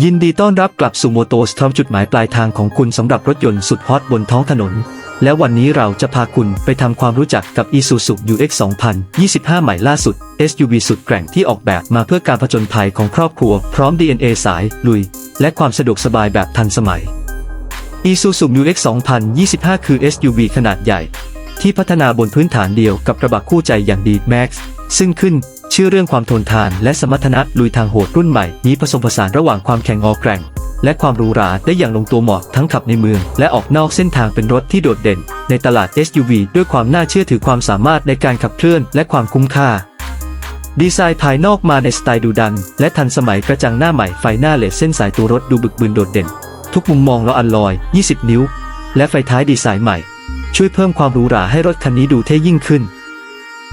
ยินดีต้อนรับกลับสู่โมโตสทอมจุดหมายปลายทางของคุณสำหรับรถยนต์สุดฮอตบนท้องถนน และวันนี้เราจะพาคุณไปทำความรู้จักกับ Isuzu UX 2025 ใหม่ล่าสุด SUV สุดแกร่งที่ออกแบบมาเพื่อการผจญภัยของครอบครัว พร้อม DNA สาย ลุย และความสะดวกสบายแบบทันสมัย Isuzu UX 2025 คือ SUV ขนาดใหญ่ ที่พัฒนาบนพื้นฐานเดียวกับกระบะคู่ใจอย่างดี Max ซึ่งขึ้น ชื่อเรื่องความทนทานและสมรรถนะลุยทางโหดรุ่นใหม่นี้ผสมผสานระหว่างความแข็งออแกร่ง และความหรูหราได้อย่างลงตัวเหมาะทั้งขับในเมือง และออกนอกเส้นทางเป็นรถที่โดดเด่น ในตลาด SUV ด้วยความน่าเชื่อถือความสามารถในการขับเคลื่อนและความคุ้มค่า ดีไซน์ภายนอกมาในสไตล์ดูดัน และทันสมัยกระจังหน้าใหม่ไฟหน้าเลดเส้นสายตัวรถดูบึกบึนโดดเด่น ทุกมุมมองล้ออัลลอย 20 นิ้ว และไฟท้ายดีไซน์ใหม่ ช่วยเพิ่มความหรูหราให้รถคันนี้ดูเท่ยิ่งขึ้น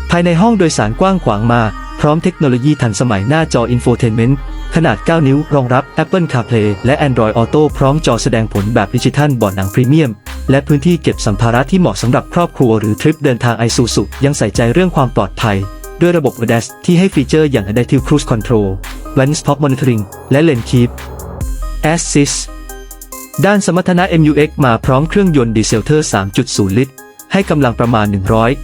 ภายในห้องโดยสารกว้างขวางมา พร้อมเทคโนโลยีทันสมัยหน้าจออินโฟเทนเมนต์ขนาด 9 นิ้ว รองรับ Apple CarPlay และ Android Auto พร้อมจอแสดงผลแบบดิจิทัลบอร์ดหนังพรีเมียม และพื้นที่เก็บสัมภาระที่เหมาะสำหรับครอบครัวหรือทริปเดินทางไอซูซุยังใส่ใจเรื่องความปลอดภัย ด้วยระบบ ADAS ที่ให้ฟีเจอร์อย่าง Adaptive Cruise Control Blind Spot Monitoring และ Lane Keep Assist ด้านสมรรถนะ MUX มาพร้อมเครื่องยนต์ดีเซลเทอร์ 3.0 ลิตร ให้กำลังประมาณ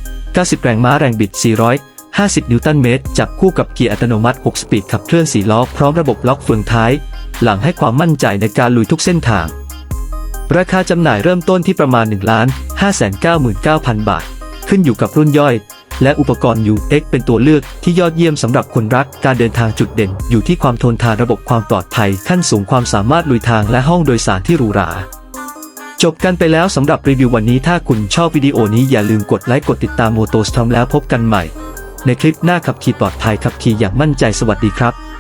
190 แรงม้าแรงบิด 400 50 นิวตันเมตร จับคู่กับเกียร์อัตโนมัติ 6 สปีดขับเคลื่อน4ล้อพร้อมระบบล็อกเฟืองท้าย หลังให้ความมั่นใจในการลุยทุกเส้นทาง ราคาจำหน่ายเริ่มต้นที่ประมาณ 1 5 9 9 0 0 0 บาท ขึ้นอยู่กับรุ่นย่อย และอุปกรณ์ UX เป็นตัวเลือกที่ยอดเยี่ยมสำหรับคนรักการเดินทางจุดเด่น อยู่ที่ความทนทานระบบความปลอดภัย ขั้นสูงความสามารถลุยทางและห้องโดยสารที่หรูหราจบกันไปแล้วสำหรับรีวิววันนี้ถ้าคุณชอบวิดีโอนี้อย่าลืมกดไลค์กดติดตามโมโตสทอมแล้วพบกันใหม่ ในคลิปหน้าขับขี่ปลอดภัยขับขี่อย่างมั่นใจสวัสดีครับ